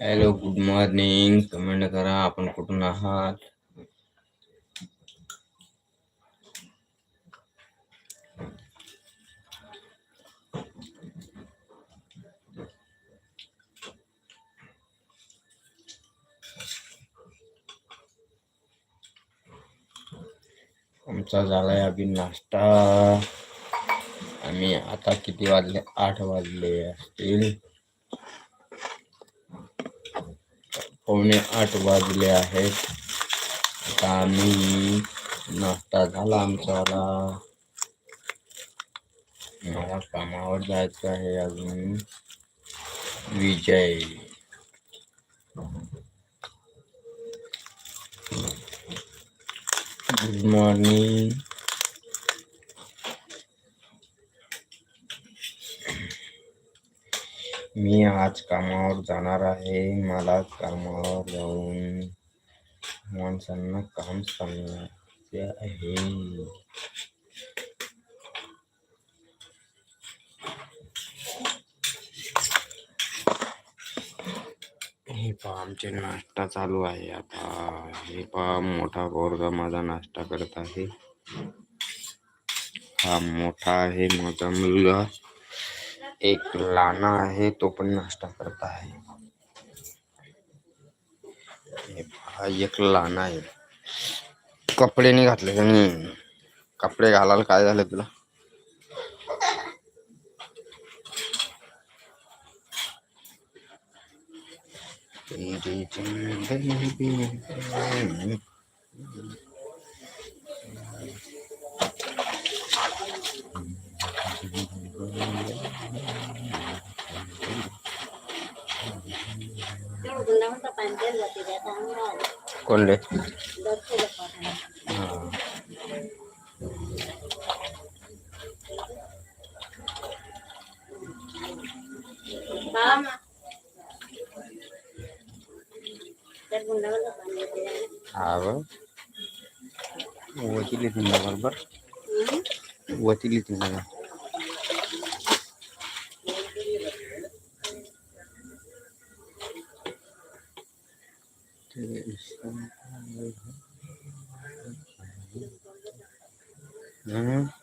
Hello good morning comment करा आपण कुठून आहात आमचा झालाय अभि नाश्ता. आम्ही आता किती वाजले? आठ वाजले असतील. पावणे आठ वाजले आहेत. आता आम्ही नाश्ता झाला आमचा मला कामावर जायचं आहे अजून. विजय. गुड मॉर्निंग मी आज कामावर जाणार आहे. मला कामावर जाऊन माणसांना काम सांगायचे आहे. हे पहा आमचे नाश्ता चालू आहे आता. हे पहा मोठा पोरगा माझा नाश्ता करत आहे. हा मोठा आहे माझा मुलगा. एक लाना आहे तो पण नाश्ता करत हे एक लहाना आहे. कपडे नाही घातले कपडे घालायला काय झालं तुला? Con leche. আবার? ওয়াতিলি তিন লাগার বার। ওয়াতিলি তিন লাগার Mm-hmm.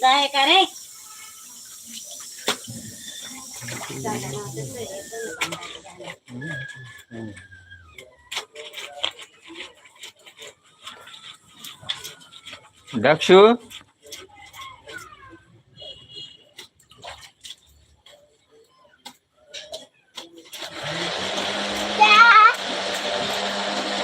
जाय का रे दक्षू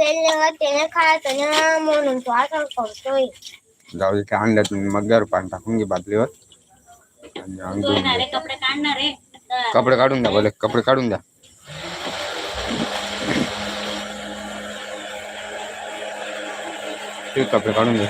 त्याने त्याने खायचं ना म्हणून तो असं करतोय. जाऊ दे त्या अंड्यात मग गैर पाणी टाकून घे बादलीवर आणि. कपडे काढणार रे कपडे काढून द्या बोले कपडे काढून द्या. ते कपडे काढून द्या